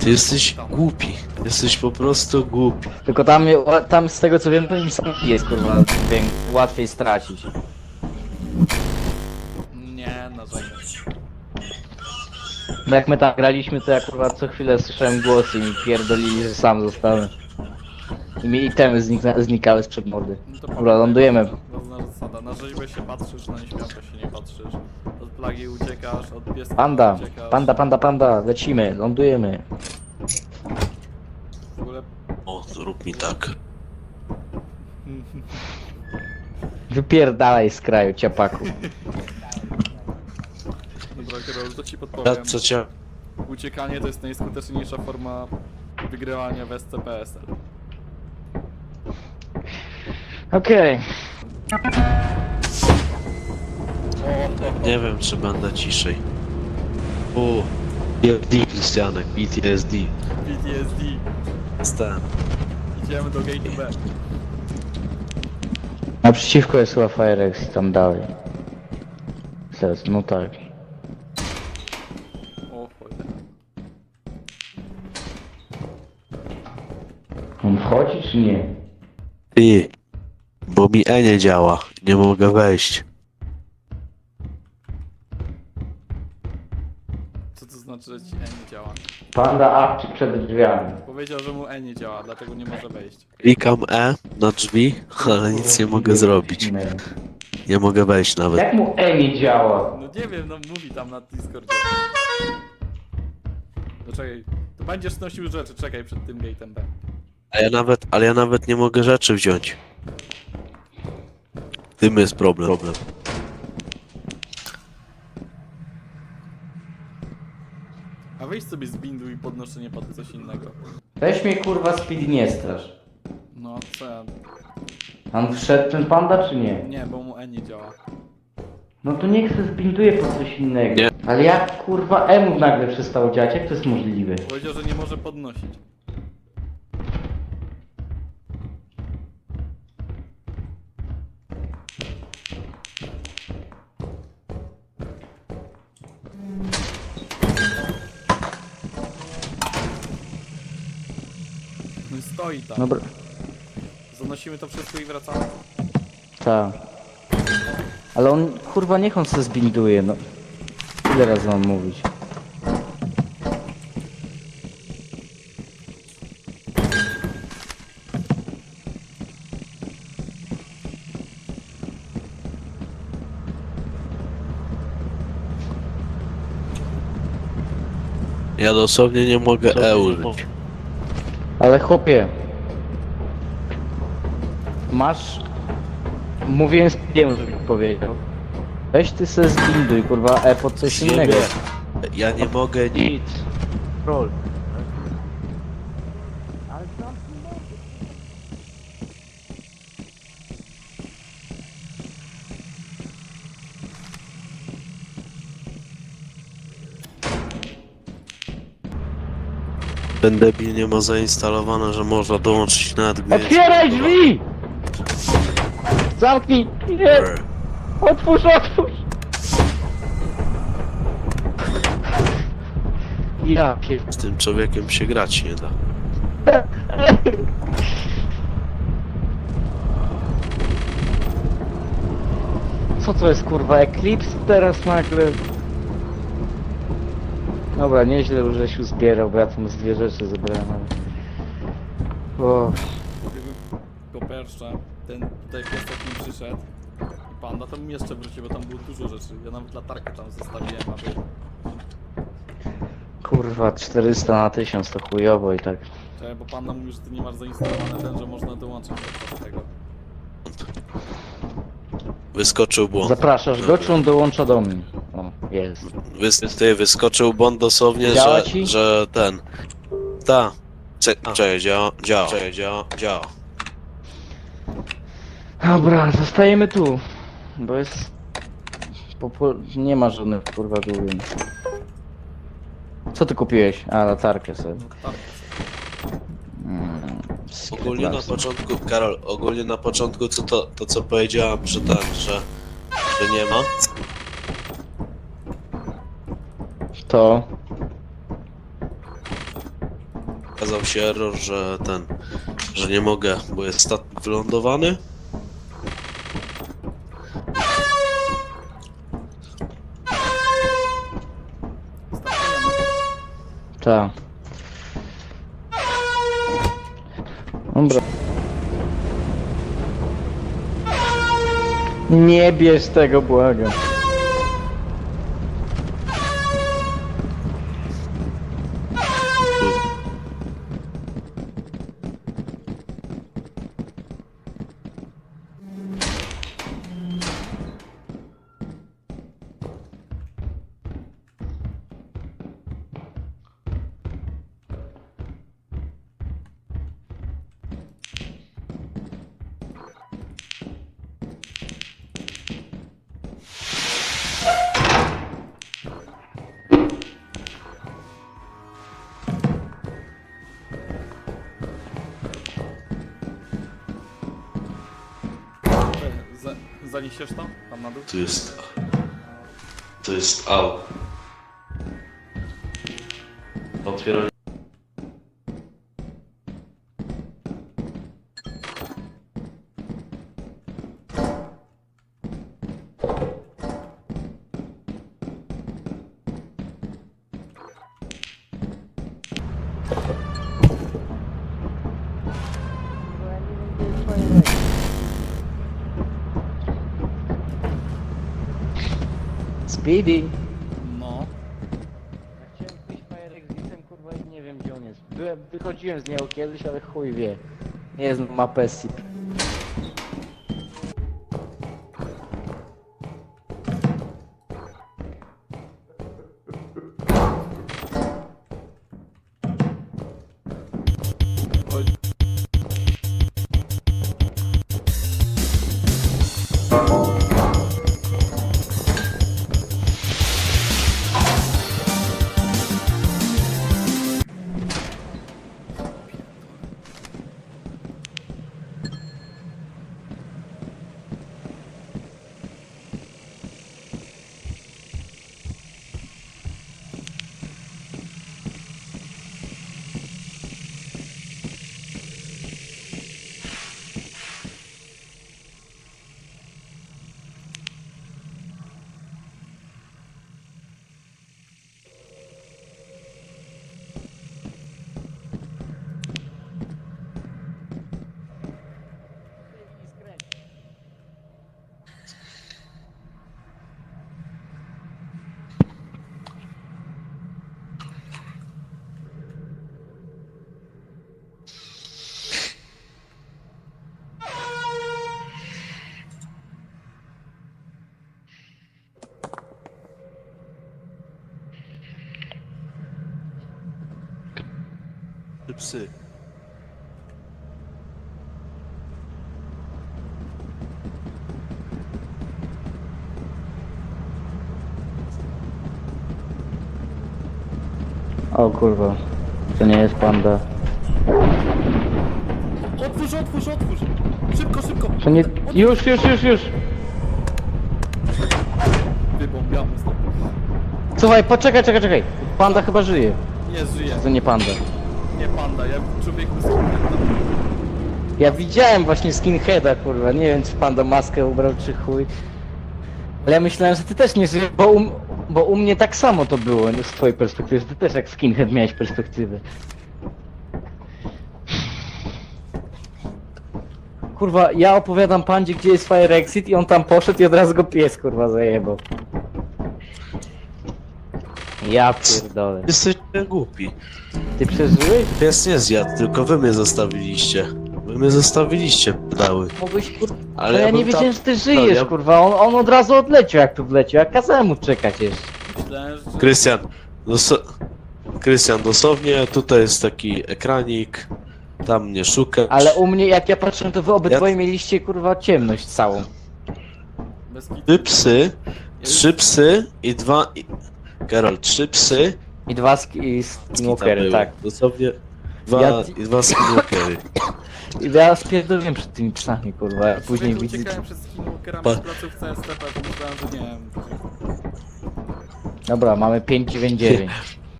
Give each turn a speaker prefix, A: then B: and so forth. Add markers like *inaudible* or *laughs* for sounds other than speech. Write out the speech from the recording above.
A: Ty jesteś głupi. Jesteś po prostu głupi.
B: Tylko tam, tam z tego co wiem, to im sam jest kurwa, wiem, łatwiej stracić.
C: Nie, narzekaj.
B: Bo jak my tam graliśmy, to ja kurwa co chwilę słyszałem głosy i mi pierdolili, że sam zostanę. I mi itemy znika, znikały sprzed mordy.
C: No to
B: Dobra, lądujemy.
C: Ważna zasada. Na rzeźbę się patrzysz, na nieśmiałkę się nie patrzysz. Plagi uciekasz, od pieska
B: Panda,
C: uciekasz.
B: panda, panda, panda, lecimy, lądujemy.
C: W ogóle
A: O, zrób mi tak. *laughs*
B: Wypierdalaj z kraju, ciapaku.
C: Dobra, Karol, to ci
A: Ja
C: podpowiem.
A: co cię...
C: Uciekanie to jest najskuteczniejsza forma wygrywania w SCPSL.
B: Okej.
A: Nie wiem, czy będę ciszej. U, PTSD, Krystianek, PTSD.
C: PTSD.
A: Jestem.
C: Idziemy do gate B.
B: Naprzeciwko jest chyba Firex i tam dalej. Zaraz, no tak.
C: O cholera.
B: On wchodzi czy nie?
A: Ty, bo mi E nie działa. Nie mogę wejść.
C: Że ci E nie działa?
B: Panda awczy przed drzwiami.
C: Powiedział, że mu E nie działa, dlatego nie może wejść.
A: Klikam E na drzwi, ale nic nie mogę zrobić. Nie mogę wejść nawet.
B: Jak mu E nie działa?
C: No nie wiem, no mówi tam na Discordzie. No czekaj, to będziesz nosił rzeczy, czekaj przed tym gate'em B.
A: A ja nawet, ale ja nawet nie mogę rzeczy wziąć. Tym jest problem. problem.
C: Weź sobie z bindu i podnoszenie pod coś innego.
B: Weź mnie kurwa speed nie strasz.
C: No co ja...
B: On wszedł ten panda czy nie?
C: Nie, bo mu E nie działa.
B: No to niech se zbinduje po coś innego.
A: Nie.
B: Ale jak kurwa emu nagle przestało działać? Jak to jest możliwe?
C: Powiedział, że nie może podnosić. No i stoi tam.
B: Dobra.
C: Zanosimy to wszystko i wracamy.
B: Tak. Ale on kurwa niech on se zbinduje, no. Ile razy mam mówić?
A: Ja dosłownie nie mogę E użyć.
B: Ale chłopie. Masz... Mówiłem z wiem, żebyś powiedział. Weź ty se zbinduj, kurwa, e pod coś innego.
A: Ja nie mogę nic. Troll. Ten debil nie ma zainstalowane, że można dołączyć jest-
B: Otwieraj drzwi! Zamknij! Nie! Otwórz, otwórz! Ja pier...
A: Z tym człowiekiem się grać nie da.
B: Co to jest kurwa, Eclipse teraz nagle? Dobra, nieźle już żeś uzbierał, bo ja tam z dwie rzeczy zebrałem, ale... O,
C: Gdyby go perszcza, ten tutaj pies taki przyszedł i panda, to bym jeszcze wrócił, bo tam było dużo rzeczy. Ja nawet latarkę tam zostawiłem, aby...
B: kurwa, 400 na 1000 to chujowo i tak.
C: Czekaj, bo panda mówi, że ty nie masz zainstalowane ten, że można dołączyć podczas tego.
A: Wyskoczył błąd.
B: Zapraszasz go, czy on dołącza do mnie? O, jest.
A: Wys, ty, wyskoczył błąd dosłownie,
B: Działa
A: że,
B: ci?
A: że ten. Ta. Cze- Czekaj, działa, działa, czekaj, działa, działa.
B: Dobra, zostajemy tu, bo jest... Popu- nie ma żadnych kurwa główien. Co ty kupiłeś? A, latarkę sobie.
C: Tak.
B: Mm,
A: Ogólnie na początku, Karol, ogólnie na początku co to, to co powiedziałam, że ten, że, że nie ma.
B: To...
A: Okazał się error, że ten, że nie mogę, bo jest statek wylądowany.
B: Tak. Dobra. Nie bierz tego, błagam.
C: Za, zaniesiesz tam? Tam na dół?
A: Tu jest. To jest au. Otwieram.
B: Speedy.
C: No.
B: Ja chciałem pójść fajerek z Lisem, kurwa i nie wiem gdzie on jest. Byłem, wychodziłem z niego kiedyś, ale chuj wie. Nie znam mapę SCP.
A: Psy.
B: O kurwa. To nie jest panda.
C: Otwórz, otwórz, otwórz! Szybko, szybko!
B: To nie... Już, już, już, już!
C: Wybombiamy stąd.
B: Słuchaj, poczekaj, czekaj, czekaj. Panda chyba żyje.
C: Nie żyje.
B: To nie panda.
C: Nie panda, ja człowieku z
B: Ja widziałem właśnie skinheada, kurwa. Nie wiem, czy panda maskę ubrał, czy chuj. Ale ja myślałem, że ty też nie żyjesz, bo, um, bo u mnie tak samo to było, nie, z twojej perspektywy. że Ty też jak skinhead miałeś perspektywę. Kurwa, ja opowiadam pandzie, gdzie jest Fire Exit i on tam poszedł i od razu go pies, kurwa, zajebał. Ja pierdolę.
A: Jesteście głupi.
B: Ty przeżyłeś?
A: Pies nie zjadł, tylko wy mnie zostawiliście. Wy mnie zostawiliście, dały.
B: Mogłeś, kurwa...
A: Ale
B: Ale ja, nie
A: bym
B: wiedziałem, że ty
A: no,
B: żyjesz,
A: ja-
B: kurwa. On, on od razu odleciał, jak tu wleciał. Ja kazałem mu czekać jeszcze.
C: Myślałem, że...
A: Krystian. Krystian, dosłownie tutaj jest taki ekranik. Tam mnie szuka.
B: Ale u mnie, jak ja patrzę, to wy obydwoje mieliście, kurwa, ciemność całą.
C: Bez kitu.
A: Trzy psy, trzy psy i dwa. I... Karol, trzy psy.
B: I dwa sk- i skinwalkery, tak.
A: Dosłownie dwa,
B: Ja-
A: i dwa skinwalkery. *coughs*
B: I ja spierdoliłem przed tymi psami, kurwa. Ja później widzę...
C: uciekałem przed skinwalkerami
A: Pa-
C: z placówce STP, to myślałem, że nie wiem.
B: Dobra, mamy 599. *laughs*